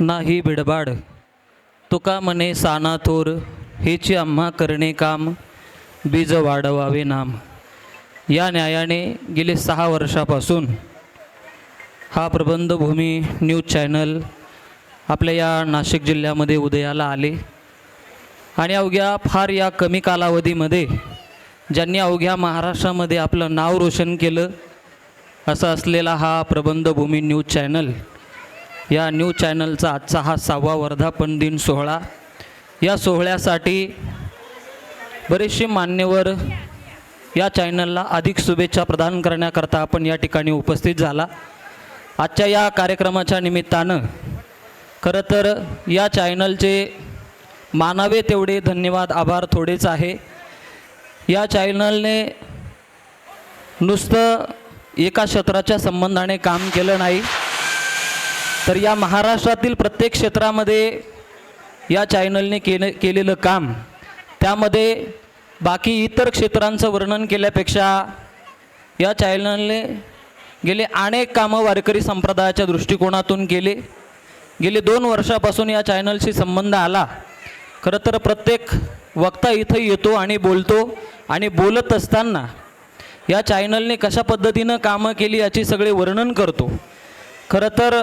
नाही बिडबाड. तुका मने साना थोर हेची आम्हा करणे काम बीज वाढवावे नाम. या न्यायाने गेले सहा वर्षापासून. हा प्रबंधभूमी न्यूज चॅनल आपल्या या नाशिक जिल्ह्यामध्ये उदयाला आले. आणि अवघ्या फार या कमी कालावधीमध्ये ज्यांनी अवघ्या महाराष्ट्रामध्ये आपलं नाव रोशन केलं असा असलेला हा प्रबंधभूमी न्यूज चॅनल या न्यूज चॅनलचा आजचा हा सहावा वर्धापन दिन सोहळा. या सोहळ्यासाठी बरेचसे मान्यवर या चॅनलला अधिक शुभेच्छा प्रदान करण्याकरता आपण या ठिकाणी उपस्थित झाला. आजच्या या कार्यक्रमाच्या निमित्तानं खरं तर या चॅनलचे मानावे तेवढे धन्यवाद आभार थोडेच आहे. या चॅनलने नुसतं एका क्षेत्राच्या संबंधाने काम केलं नाही. तर या महाराष्ट्रातील प्रत्येक क्षेत्रामध्ये या चॅनलने केलं केलेलं काम त्यामध्ये बाकी इतर क्षेत्रांचं वर्णन केल्यापेक्षा या चॅनलने गेले अनेक कामं वारकरी संप्रदायाच्या दृष्टिकोनातून केले. गेले दोन वर्षापासून या चॅनलशी संबंध आला. खरं तर प्रत्येक वक्ता इथं येतो आणि बोलतो आणि बोलत असताना या चॅनलने कशा पद्धतीनं कामं केली याची सगळे वर्णन करतो. खरं तर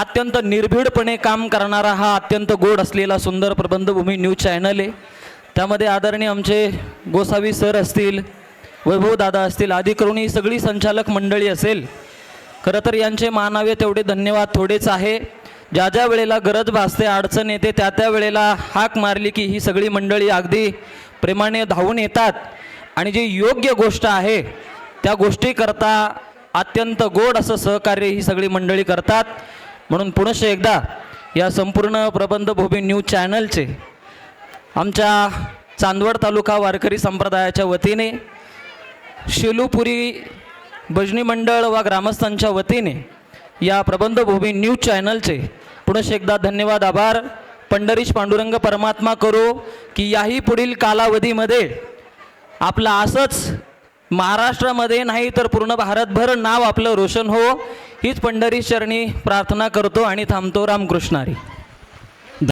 अत्यंत निर्भीडपणे काम करणारा हा अत्यंत गोड असलेला सुंदर प्रबंधभूमी न्यूज चॅनल आहे. त्यामध्ये आदरणीय आमचे गोसावी सर असतील वैभव दादा असतील आदी करून ही सगळी संचालक मंडळी असेल. खरं तर यांचे मानावे तेवढे धन्यवाद थोडेच आहे. ज्या ज्या वेळेला गरज भासते अडचण येते त्या त्या वेळेला हाक मारली की ही सगळी मंडळी अगदी प्रेमाने धावून येतात. आणि जी योग्य गोष्ट आहे त्या गोष्टीकरता अत्यंत गोड असं सहकार्य ही सगळी मंडळी करतात. म्हणून पुनश एकदा या संपूर्ण प्रबंधभूमी न्यूज चॅनलचे आमच्या चांदवड तालुका वारकरी संप्रदायाच्या वतीने शिलूपुरी भजनी मंडळ व ग्रामस्थांच्या वतीने या प्रबंधभूमी न्यूज चॅनलचे पुनश एकदा धन्यवाद आभार. पंढरीश पांडुरंग परमात्मा करो की याही पुढील कालावधीमध्ये आपलं असंच महाराष्ट्रामध्ये नाही तर पूर्ण भारतभर नाव आपलं रोशन हो. हीच पंढरी चरणी प्रार्थना करतो आणि थांबतो रामकृष्णारी.